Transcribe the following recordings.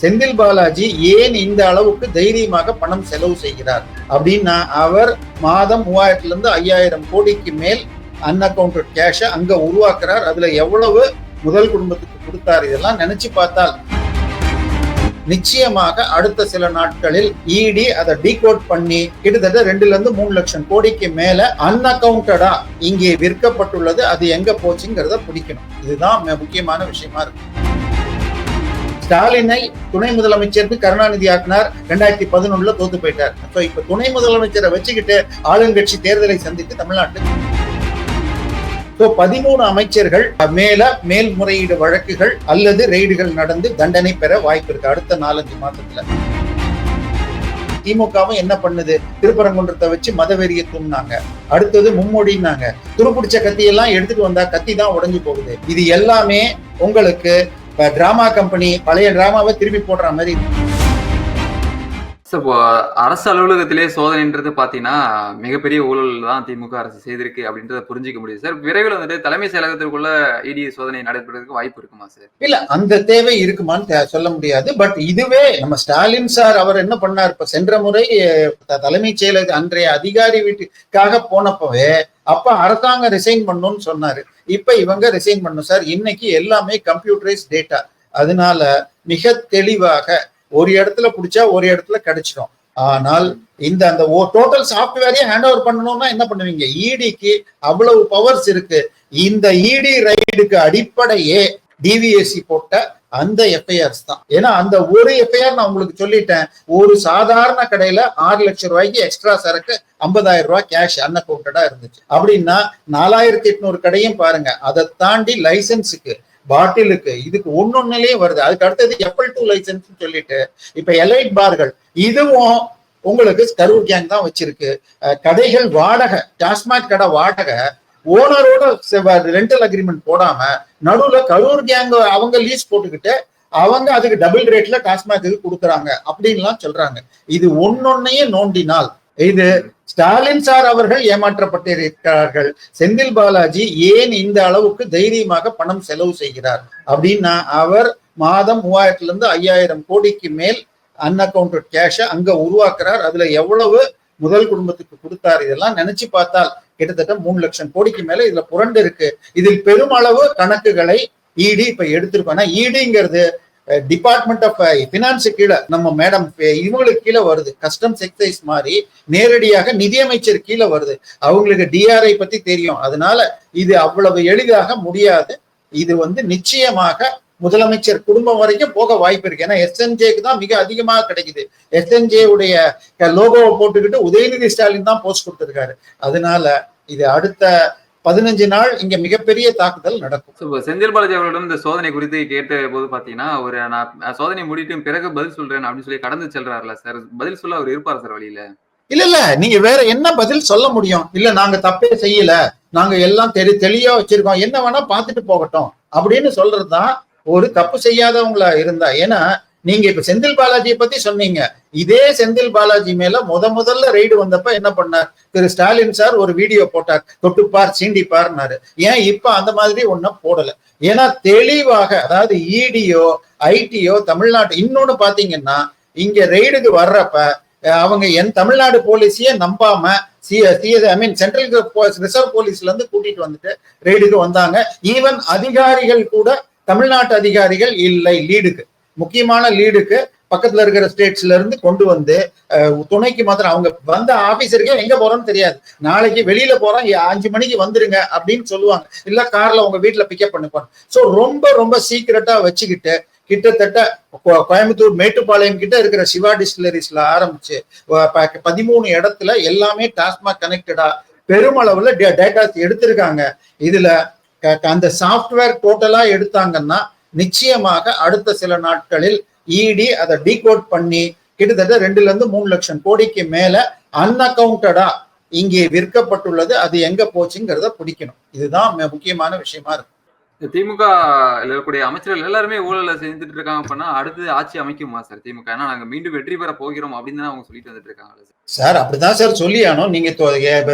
செந்தில் பாலாஜி ஏன் இந்த அளவுக்கு தைரியமாக பணம் செலவு செய்கிறார்? அப்படின்னா அவர் மாதம் மூவாயிரத்துல இருந்து ஐயாயிரம் கோடிக்கு மேல் அன்அக்கௌண்டட் கேஷை அங்க உருவாக்குறார். அதுல எவ்வளவு முதல் குடும்பத்துக்கு கொடுத்தார் இதெல்லாம் நினைச்சு பார்த்தால் நிச்சயமாக அடுத்த சில நாட்களில் இடி அதை டீகோட் பண்ணி கிட்டத்தட்ட ரெண்டுல இருந்து மூணு லட்சம் கோடிக்கு மேல அன்அக்கவுண்டடா இங்கே விற்கப்பட்டுள்ளது. அது எங்க போச்சுங்கிறத பிடிக்கணும். இதுதான் முக்கியமான விஷயமா இருக்கு. ஸ்டாலினை துணை முதலமைச்சருக்கு கருணாநிதி ஆக்கினார். ரெண்டாயிரத்தி பதினொன்னுல தோத்து போயிட்டார். ஸோ இப்போ துணை முதலமைச்சரை வச்சுக்கிட்டு ஆளுங்கட்சி தேர்தலை சந்தித்து தமிழ்நாட்டு ஸோ பதிமூணு அமைச்சர்கள் மேல மேல்முறையீடு வழக்குகள் அல்லது ரெய்டுகள் நடந்து தண்டனை பெற வாய்ப்பு இருக்கு. அடுத்த நாலஞ்சு மாசத்துல. திமுகவும் என்ன பண்ணுது? திருப்பரங்குன்றத்தை வச்சு மதவெறியை தூண்டினாங்க. அடுத்தது மும்மொழினாங்க துருப்பிடிச்ச கத்தியெல்லாம் எடுத்துட்டு வந்தா கத்தி தான் உடஞ்சு போகுது. இது எல்லாமே உங்களுக்கு டிராமா கம்பெனி பழைய டிராமாவை திருப்பி போடுற மாதிரி இப்போ அரசு அலுவலகத்திலே சோதனைன்றது பாத்தீங்கன்னா மிகப்பெரிய ஊழல் தான் திமுக அரசு செய்திருக்கு அப்படின்றத புரிஞ்சிக்க முடியுது. சார் விரைவில் வந்துட்டு தலைமை செயலகத்திற்குள்ள இடி சோதனை நடைபெறதுக்கு வாய்ப்பு இருக்குமா சார்? இல்ல அந்த தேவை இருக்குமான்னு சொல்ல முடியாது. பட் இதுவே நம்ம ஸ்டாலின் சார் அவர் என்ன பண்ணார்? இப்ப சென்ற முறை தலைமைச் செயலக அன்றைய அதிகாரி வீட்டுக்காக போனப்பவே அப்ப அரசாங்கம் ரிசைன் பண்ணணும்னு சொன்னாரு. இப்ப இவங்க ரிசைன் பண்ணும் சார் இன்னைக்கு எல்லாமே கம்ப்யூட்டரைஸ் டேட்டா அதனால மிக தெளிவாக ஒரு இடத்துல பிடிச்சா ஒரு இடத்துல கிடைச்சிடும். ஆனால் இந்த அந்த டோட்டல் சாஃப்ட்வேரையே ஹேண்ட் ஓவர் பண்ணணும்னா என்ன பண்ணுவீங்க? இடிக்கு அவ்வளவு பவர்ஸ் இருக்கு. இந்த இடி ரைடுக்கு அடிப்படையே டிவிஎஸ்சி போட்ட அந்த எஃப்ஐஆர்ஸ் தான். ஏன்னா அந்த ஒரு எஃப்ஐஆர் நான் உங்களுக்கு சொல்லிட்டேன் ஒரு சாதாரண கடையில ஆறு லட்சம் ரூபாய்க்கு எக்ஸ்ட்ரா சரக்கு ஐம்பதாயிரம் ரூபாய் கேஷ் அன்அக்கௌண்டடா இருந்துச்சு. அப்படின்னா நாலாயிரத்தி எட்நூறு கடையும் பாருங்க அதை தாண்டி லைசன்ஸுக்கு பாட்டிலுக்கு இதுக்கு ஒன்னொன்னுலயே வருது. அதுக்கு அடுத்தது எப்பல் டூ லைசன்ஸ் சொல்லிட்டு இப்ப எலைட் பார்கள் இதுவும் உங்களுக்கு கரூர் கேங் தான் வச்சிருக்கு. கடைகள் வாடகை டாஸ்மாக் கடை வாடகை ஓனரோட ரெண்டல் அக்ரிமெண்ட் போடாம நடுவுல கரூர் கேங் அவங்க லீஸ் போட்டுக்கிட்டு அவங்க அதுக்கு டபுள் ரேட்ல டாஸ்மாக்கு கொடுக்குறாங்க அப்படின்லாம் சொல்றாங்க. இது ஒன்னொன்னையே நோண்டினால் இது ஸ்டாலின் சார் அவர்கள் ஏமாற்றப்பட்டிருக்கிறார்கள். செந்தில் பாலாஜி ஏன் இந்த அளவுக்கு தைரியமாக பணம் செலவு செய்கிறார்? அப்படின்னா அவர் மாதம் மூவாயிரத்துல இருந்து ஐயாயிரம் கோடிக்கு மேல் அன்அக்கௌண்டட் கேஷை அங்க உருவாக்குறார். அதுல எவ்வளவு முதல் குடும்பத்துக்கு கொடுத்தார்? இதெல்லாம் நினைச்சு பார்த்தால் கிட்டத்தட்ட மூணு லட்சம் கோடிக்கு மேல இதுல புரண்டு இருக்கு. இதில் பெருமளவு கணக்குகளை இடி இப்ப எடுத்திருக்கோம். இடிங்கிறது டிபார்ட்மெண்ட் ஆஃப் பினான்ஸ் கீழே நம்ம மேடம் இவங்களுக்கு கீழே வருது. கஸ்டம்ஸ் எக்ஸைஸ் மாதிரி நேரடியாக நிதியமைச்சர் கீழே வருது. அவங்களுக்கு டிஆர்ஐ பத்தி தெரியும். அதனால இது அவ்வளவு எளிதாக முடியாது. இது வந்து நிச்சயமாக முதலமைச்சர் குடும்பம் வரைக்கும் போக வாய்ப்பு இருக்கு. ஏன்னா எஸ்என்ஜேக்கு தான் மிக அதிகமாக கிடைக்குது. எஸ்என்ஜே உடைய லோகோவை போட்டுக்கிட்டு உதயநிதி ஸ்டாலின் தான் போஸ்ட் கொடுத்திருக்காரு. அதனால இது அடுத்த பதினஞ்சு நாள் இங்க மிகப்பெரிய தாக்குதல் நடக்கும். செந்தில் பாலாஜி அவர்களிடம் இந்த சோதனை குறித்து கேட்ட போது பாத்தீங்கன்னா ஒரு நான் சோதனை முடிட்டு பிறகு பதில் சொல்றேன் அப்படின்னு சொல்லி கடந்து செல்றாருல சார். பதில் சொல்ல அவர் இருப்பார் சார் வழியில? இல்ல இல்ல. நீங்க வேற என்ன பதில் சொல்ல முடியும்? இல்ல நாங்க தப்பே செய்யல. நாங்க எல்லாம் தெளி தெளிவா வச்சிருக்கோம். என்ன வேணா பார்த்துட்டு போகட்டும் அப்படின்னு சொல்றதுதான் ஒரு தப்பு செய்யாதவங்களா இருந்தா ஏன்னா நீங்க இப்ப செந்தில் பாலாஜியை பத்தி சொன்னீங்க. இதே செந்தில் பாலாஜி மேல முத முதல்ல ரெய்டு வந்தப்ப என்ன பண்ணார்? திரு ஸ்டாலின் சார் ஒரு வீடியோ போட்டார். தொட்டுப்பார் சீண்டிப்பார்னாரு. ஏன் இப்ப அந்த மாதிரி ஒன்னும் போடல. ஏன்னா தெளிவாக அதாவது இடியோ ஐடியோ தமிழ்நாட்டு இன்னொன்னு பாத்தீங்கன்னா இங்க ரெய்டுக்கு வர்றப்ப அவங்க என் தமிழ்நாடு போலீஸையே நம்பாம ஐ மீன் சென்ட்ரல் ரிசர்வ் போலீஸ்ல இருந்து கூட்டிட்டு வந்துட்டு ரெய்டுக்கு வந்தாங்க. ஈவன் அதிகாரிகள் கூட தமிழ்நாட்டு அதிகாரிகள் இல்லை லீடுக்கு. முக்கியமான லீடுக்கு பக்கத்துல இருக்கிற ஸ்டேட்ஸ்ல இருந்து கொண்டு வந்து துணைக்கு மாத்திரம் அவங்க வந்த ஆபீசருக்கே எங்க போறோம்னு தெரியாது. நாளைக்கு வெளியில போறோம் அஞ்சு மணிக்கு வந்துருங்க அப்படின்னு சொல்லுவாங்க. இல்ல கார்ல உங்க வீட்டுல பிக்கப் பண்ணிப்பாங்க சோ ரொம்ப ரொம்ப சீக்கிரட்டா வச்சுக்கிட்டு கிட்டத்தட்ட கோ- கோயம்புத்தூர் மேட்டுப்பாளையம் கிட்ட இருக்கிற சிவா டிஸ்டிலரிஸ்ல ஆரம்பிச்சு ப- பதிமூணு இடத்துல எல்லாமே டாஸ்மாக் கனெக்டடா பெருமளவுல டேட்டாஸ் எடுத்திருக்காங்க. இதுல அந்த சாஃப்ட்வேர் டோட்டலா எடுத்தாங்கன்னா நிச்சயமாக அடுத்த சில நாட்களில் இடி அதை டீகோட் பண்ணி கிட்டத்தட்ட ரெண்டுல இருந்து மூணு லட்சம் கோடிக்கு மேல அன்அக்கவுண்டடா இங்கே விற்கப்பட்டுள்ளது. அது எங்க போச்சுங்கிறத பிடிக்கணும். இதுதான் முக்கியமான விஷயமா இருக்கு. திமுக இருக்கக்கூடிய அமைச்சர்கள் எல்லாருமே ஊழல செஞ்சுட்டு இருக்காங்க அப்படின்னா அடுத்து ஆட்சி அமைக்குமா சார் திமுக? ஏன்னா நாங்க மீண்டும் வெற்றி பெற போகிறோம் அப்படின்னு அவங்க சொல்லிட்டு வந்துட்டு இருக்காங்க சார் அப்படிதான் சார் சொல்லி ஆனோம் நீங்க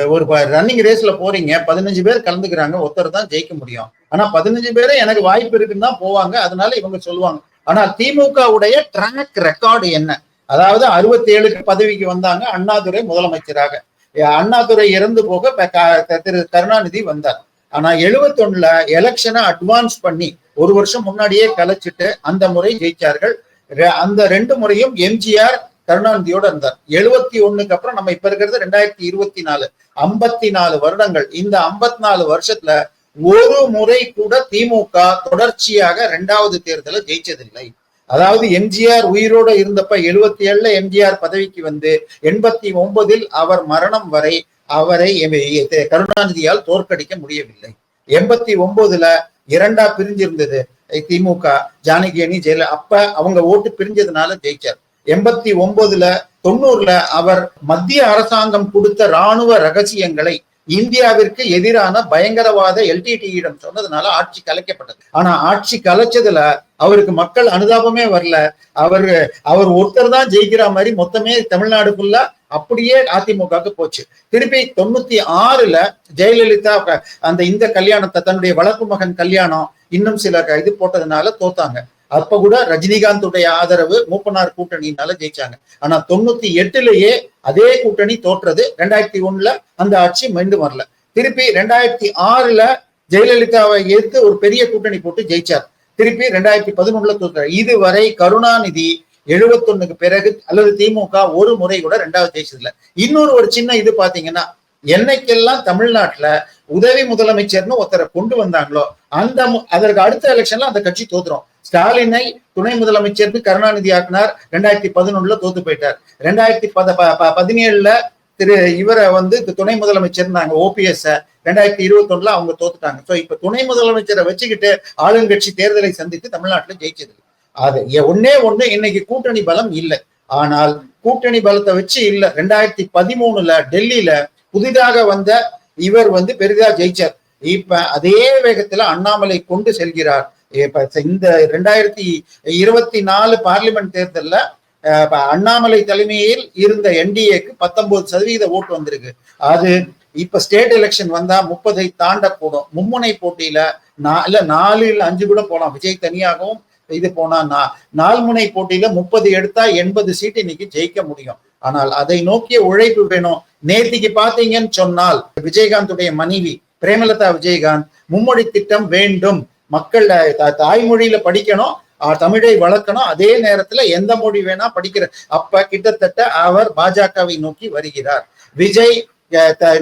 ஒரு ரன்னிங் ரேஸ்ல போறீங்க. பதினஞ்சு பேர் கலந்துக்கிறாங்க. ஒருத்தர் தான் ஜெயிக்க முடியும். ஆனா பதினஞ்சு பேரும் எனக்கு வாய்ப்பு இருக்குன்னு தான் போவாங்க. அதனால இவங்க சொல்லுவாங்க. ஆனா திமுகவுடைய ட்ராக் ரெக்கார்டு என்ன? அதாவது அறுபத்தி ஏழுக்கு பதவிக்கு வந்தாங்க அண்ணாதுரை முதலமைச்சராக. அஹ் அண்ணாதுரை இறந்து போக திரு கருணாநிதி வந்தார். ஆனா 71 எலெக்ஷனை அட்வான்ஸ் பண்ணி ஒரு வருஷம் முன்னாடியே கலைச்சிட்டு அந்த முறை ஜெயிச்சார்கள். ரெ- அந்த ரெண்டு முறையும் எம்ஜிஆர் கருணாநிதியோட இருந்தார். எழுபத்தி ஒண்ணுக்கு அப்புறம் நம்ம இப்ப இருக்கிறது ரெண்டாயிரத்தி இருபத்தி நாலு. ஐம்பத்தி நாலு வருடங்கள். இந்த ஐம்பத்தி நாலு வருஷத்துல ஒரு முறை கூட திமுக தொடர்ச்சியாக இரண்டாவது தேர்தலை ஜெயிச்சதில்லை. அதாவது எம்ஜிஆர் உயிரோட இருந்தப்ப எழுபத்தி ஏழுல எம்ஜிஆர் பதவிக்கு வந்து எண்பத்தி ஒன்பதில் அவர் மரணம் வரை அவரை கருணாநிதியால் தோற்கடிக்க முடியவில்லை. எண்பத்தி ஒன்பதுல இரண்டா பிரிஞ்சிருந்தது. திமுக ஜானகி அணி ஜெயல அப்ப அவங்க ஓட்டு பிரிஞ்சதுனால ஜெயிச்சார். எண்பத்தி ஒன்பதுல தொண்ணூறுல அவர் மத்திய அரசாங்கம் கொடுத்த ராணுவ ரகசியங்களை இந்தியாவிற்கு எதிரான பயங்கரவாத எல்டிடியிடம் சொன்னதுனால ஆட்சி கலைக்கப்பட்டது. ஆனா ஆட்சி கலைச்சதுல அவருக்கு மக்கள் அனுதாபமே வரல. அவரு அவர் ஒருத்தர் தான் ஜெயிக்கிற மாதிரி மொத்தமே தமிழ்நாடு அப்படியே அதிமுகவுக்கு போச்சு. திருப்பி தொண்ணூத்தி ஆறுல ஜெயலலிதா அந்த இந்த கல்யாணத்தை தன்னுடைய வளர்ப்பு மகன் கல்யாணம் இன்னும் சில இது போட்டதுனால தோத்தாங்க. அப்ப கூட ரஜினிகாந்துடைய ஆதரவு மூப்பனார் கூட்டணியினால ஜெயிச்சாங்க. ஆனா தொண்ணூத்தி எட்டுலயே அதே கூட்டணி தோற்றது. ரெண்டாயிரத்தி ஒண்ணுல அந்த ஆட்சி மீண்டும் வரல. திருப்பி ரெண்டாயிரத்தி ஆறுல ஜெயலலிதாவை எதிர்த்து ஒரு பெரிய கூட்டணி போட்டு ஜெயிச்சார். திருப்பி ரெண்டாயிரத்தி பதினொன்னுல தோற்றார் இதுவரை கருணாநிதி எழுபத்தொன்னுக்கு பிறகு அல்லது திமுக ஒரு முறை கூட ரெண்டாவது ஜெயிச்சதுல இன்னொரு ஒரு சின்ன இது பாத்தீங்கன்னா என்னைக்கெல்லாம் தமிழ்நாட்டுல உதவி முதலமைச்சர்னு ஒருத்தரை கொண்டு வந்தாங்களோ அந்த அதற்கு அடுத்த எலெக்ஷன்ல அந்த கட்சி தோத்துரும். ஸ்டாலினை துணை முதலமைச்சருக்கு கருணாநிதி ஆக்கினார் ரெண்டாயிரத்தி பதினொன்னுல தோத்து போயிட்டார். ரெண்டாயிரத்தி பத ப- ப- பதினேழுல திரு இவரை வந்து துணை முதலமைச்சர் நாங்க ஓபிஎஸ் ரெண்டாயிரத்தி இருபத்தி ஒண்ணுல அவங்க தோத்துட்டாங்க. சோ இப்ப துணை முதலமைச்சரை வச்சுக்கிட்டு ஆளுங்கட்சி தேர்தலை சந்தித்து தமிழ்நாட்டுல ஜெயிச்சது அது ஒன்னே ஒண்ணு இன்னைக்கு கூட்டணி பலம் இல்லை. ஆனால் கூட்டணி பலத்தை வச்சு இல்ல. ரெண்டாயிரத்தி பதிமூணுல டெல்லியில புதிதாக வந்த இவர் வந்து பெரிதா ஜெயிச்சார். இப்ப அதே வேகத்துல அண்ணாமலை கொண்டு செல்கிறார். இப்ப இந்த ரெண்டாயிரத்தி இருபத்தி நாலு பார்லிமெண்ட் தேர்தல்ல அண்ணாமலை தலைமையில் இருந்த என்டிஏக்கு பத்தொன்பது சதவீத ஓட்டு வந்திருக்கு. அது இப்ப ஸ்டேட் எலெக்ஷன் வந்தா முப்பதை தாண்டக்கூடும். மும்முனை போட்டியில நா- இல்ல நாலு இல்ல அஞ்சு கூட போலாம். விஜய் தனியாகவும் இது போனா நா- நால்முனை போட்டியில முப்பது எடுத்தா எண்பது சீட் இன்னைக்கு ஜெயிக்க முடியும். ஆனால் அதை நோக்கிய உழைப்பு வேணும். நேத்திக்கு பாத்தீங்கன்னு சொன்னால் விஜயகாந்துடைய மனைவி பிரேமலதா விஜயகாந்த் மும்மொழி திட்டம் வேண்டும். மக்கள் தாய்மொழியில படிக்கணும் தமிழை வளர்க்கணும். அதே நேரத்துல எந்த மொழி வேணா படிக்கிற அப்ப கிட்டத்தட்ட அவர் பாஜகவை நோக்கி வருகிறார். விஜய்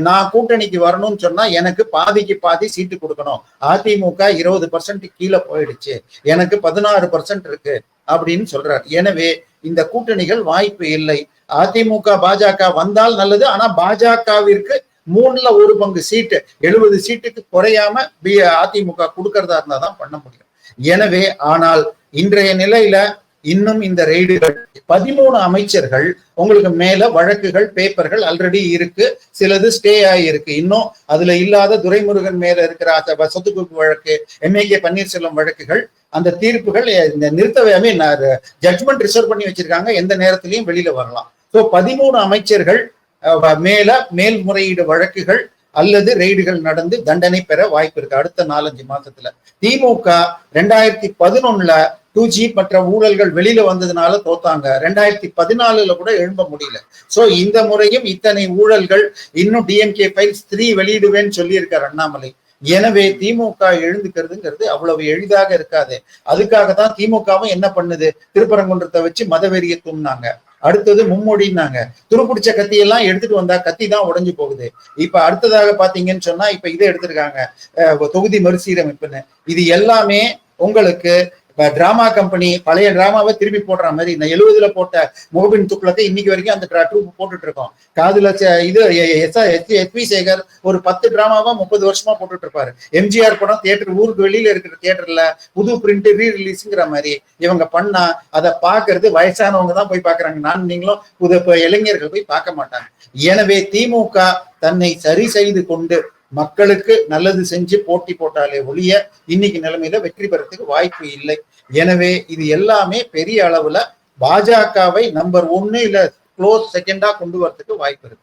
நான் கூட்டணிக்கு வரணும்னு சொன்னா எனக்கு பாதிக்கு பாதி சீட்டு கொடுக்கணும். அதிமுக இருபது பர்சன்ட் கீழே போயிடுச்சு. எனக்கு பதினாறு பர்சன்ட் இருக்கு அப்படின்னு சொல்றார். எனவே இந்த கூட்டணிகள் வாய்ப்பு இல்லை. அதிமுக பாஜக வந்தால் நல்லது. ஆனா பாஜகவிற்கு மூணுல ஒரு பங்கு சீட்டு. எழுபது சீட்டுக்கு குறையாம பி அதிமுக கொடுக்கறதா இருந்தாதான் பண்ண முடியும். எனவே ஆனால் இன்றைய நிலையில இன்னும் இந்த ரெய்டுகள் பதிமூணு அமைச்சர்கள் உங்களுக்கு மேல வழக்குகள் பேப்பர்கள் ஆல்ரெடி இருக்கு. சிலது ஸ்டே ஆகியிருக்கு இன்னும் அதுல இல்லாத துரைமுருகன் மேல இருக்கிற சொத்து குவிப்பு வழக்கு எம்ஏகே பன்னீர்செல்வம் வழக்குகள் அந்த தீர்ப்புகள் இந்த நிறுத்தவே ஜட்மெண்ட் ரிசர்வ் பண்ணி வச்சிருக்காங்க. எந்த நேரத்திலையும் வெளியில வரலாம். ஸோ பதிமூணு அமைச்சர்கள் மேல மேல்முறையீடு வழக்குகள் அல்லது ரெய்டுகள் நடந்து தண்டனை பெற வாய்ப்பு இருக்கு. அடுத்த நாலஞ்சு மாசத்துல. திமுக ரெண்டாயிரத்தி பதினொன்னுல டூ ஜி மற்ற ஊழல்கள் வெளியில வந்ததுனால தோத்தாங்க. ரெண்டாயிரத்தி பதினாலுல கூட எழும்ப முடியல. சோ இந்த முறையும் இத்தனை ஊழல்கள் இன்னும் டிஎம்கே ஃபைல்ஸ் த்ரீ வெளியிடுவேன்னு சொல்லியிருக்கார் அண்ணாமலை. எனவே திமுக எழுந்துக்கிறதுங்கிறது அவ்வளவு எளிதாக இருக்காது. அதுக்காக தான் திமுகவும் என்ன பண்ணுது? திருப்பரங்குன்றத்தை வச்சு மதவெறியை தூண்டினாங்க. அடுத்தது மும்மொழின்னாங்க. துருப்பிடிச்ச கத்தியெல்லாம் எடுத்துட்டு வந்தா கத்தி தான் உடஞ்சு போகுது. இப்ப அடுத்ததாக பாத்தீங்கன்னு சொன்னா இப்ப இதை எடுத்திருக்காங்க. தொகுதி மறுசீரமைப்புன்னு. இது எல்லாமே உங்களுக்கு இப்ப டிராமா கம்பெனி பழைய டிராமாவை திருப்பி போடுற மாதிரி இந்த எழுபதுல போட்ட முகபின் துக்ளத்தை இன்னைக்கு வரைக்கும் அந்த ட்ரூப் போட்டுட்டு இருக்கோம். காதுல இது எஸ் பி சேகர் ஒரு பத்து டிராமாவா முப்பது வருஷமா போட்டுட்டு இருப்பாரு. எம்ஜிஆர் படம் தியேட்டர் ஊருக்கு வெளியில இருக்கிற தியேட்டர்ல புது பிரிண்ட் ரீ ரிலீஸ்ங்கிற மாதிரி இவங்க பண்ணா அதை பாக்குறது வயசானவங்க தான் போய் பாக்குறாங்க நான் நீங்களும் புது இளைஞர்கள் போய் பார்க்க மாட்டாங்க. எனவே திமுக தன்னை சரி செய்து கொண்டு மக்களுக்கு நல்லது செஞ்சு போட்டி போட்டாலே ஒழிய இன்னைக்கு நிலைமையில வெற்றி பெறத்துக்கு வாய்ப்பு இல்லை. எனவே இது எல்லாமே பெரிய அளவுல பாஜகவை நம்பர் ஒன்னு இல்ல க்ளோஸ் செகண்டா கொண்டு வரதுக்கு வாய்ப்பு இருக்கு.